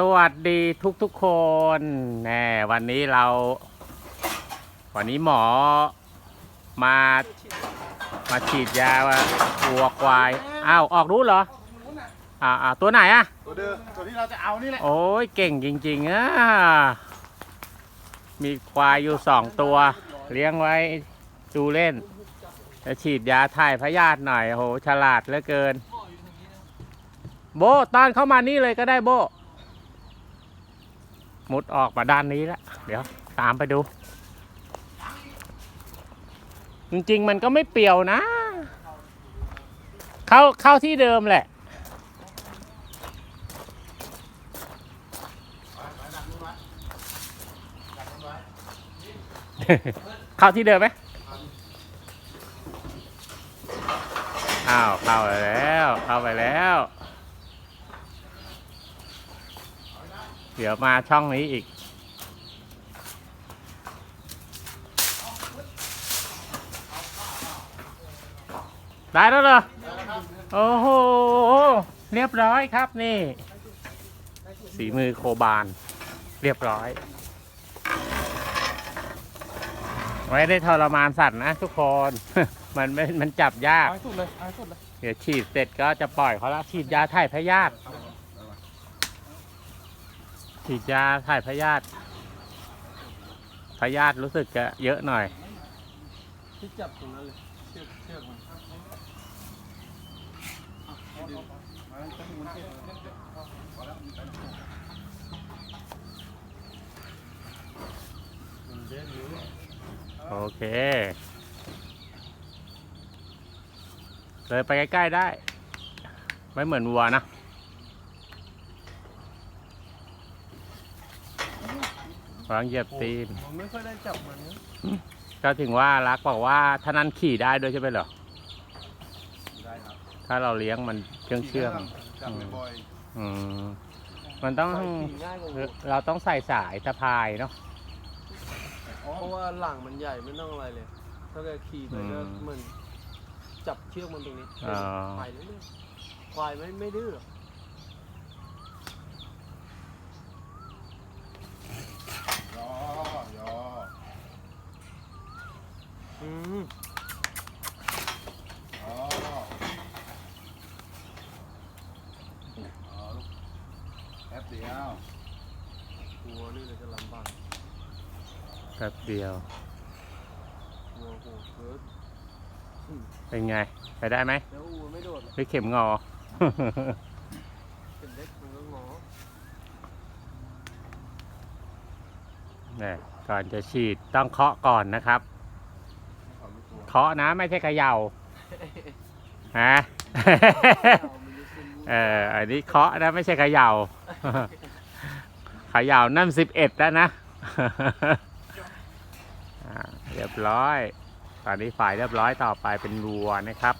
สวัสดีทุกทุกๆคนแน่วันนี้เรา วันนี้หมอมา มาฉีดยาว่าวัวควาย อ้าว ออกรู้เหรอ อ่าอ่าตัวไหนอะตัวเดิมตัวที่เราจะเอานี่แหละ โอ้ยเก่งจริง ๆอะมีควายอยู่สองตัว เลี้ยงไว้ดูเล่น จะฉีดยาถ่ายพยาธิหน่อยโห ฉลาดเหลือเกิน โบตอนเข้ามานี่เลยก็ได้โบ มุดออกมาด้านนี้แล้ว เดี๋ยวตามไปดู จริงๆ มันก็ไม่เปรียวนะ เข้าเข้าที่เดิมแหละ เข้าที่เดิมไหมอ้าว เข้าไปแล้ว เข้าไปแล้ว เดี๋ยวมาช่องนี้อีก ได้แล้วเหรอ โอ้โห เรียบร้อยครับนี่ สีมือโคบาน เรียบร้อยไว้ได้ทรมานสัตว์นะทุกคน มันไม่มันจับยาก เอาให้สุดเลยเอาให้สุดเลย เดี๋ยวฉีดเสร็จก็จะปล่อยเขาละฉีดยาถ่ายพยาธิ ฉีดยาถ่ายพยาธิพยาธิรู้สึกจะเยอะหน่อย ที่จับตรงนั้นเลยเชือกเชือกมันมันเด้งอยู่โอเค เลยไปใกล้ ๆ ได้ ไม่เหมือนวัวนะ วางเหยียบตีน ผมไม่ค่อยได้จับมันนะก็ถึงว่ารักบอกว่าถ้านั้นขี่ได้ด้วยใช่ไหมเหรอ ได้ครับถ้าเราเลี้ยงมันเชื่องเชื่องจับบ่อยๆอืมมันต้องๆขี่ง่ายกว่าวัวเราต้องใส่สายสะพายเนาะ เพราะว่าหลังมันใหญ่ไม่ต้องอะไรเลย ถ้าเกิดขี่ไปก็อืมเหมือนจับเชือกมันตรงนี้อ๋อ ไปเรื่อยๆควายไม่ไม่ดื้อหรอก ย่อย่อ อืมอ๋ออ๋อลูกแป๊บเดียววัวนี่เลยจะลำบากแป๊บเดียววัวโหดเกินเป็นไง ไปได้ไหมแล้ววัวไม่โดดหรอกหรือเข็มงอ เป็นเล็กมันก็งอเนี่ยก่อนจะฉีดต้องเคาะก่อนนะครับขอลูกตัว เคาะนะ ไม่ใช่เขย่าฮะเอามันจะขึ้นเอออันนี้เคาะนะไม่ใช่เขย่าเขย่านั่นสิบเอ็ดแล้วนะอ่าเรียบร้อย ตอนนี้ฝ่ายเรียบร้อยต่อไปเป็นวัวนะครับ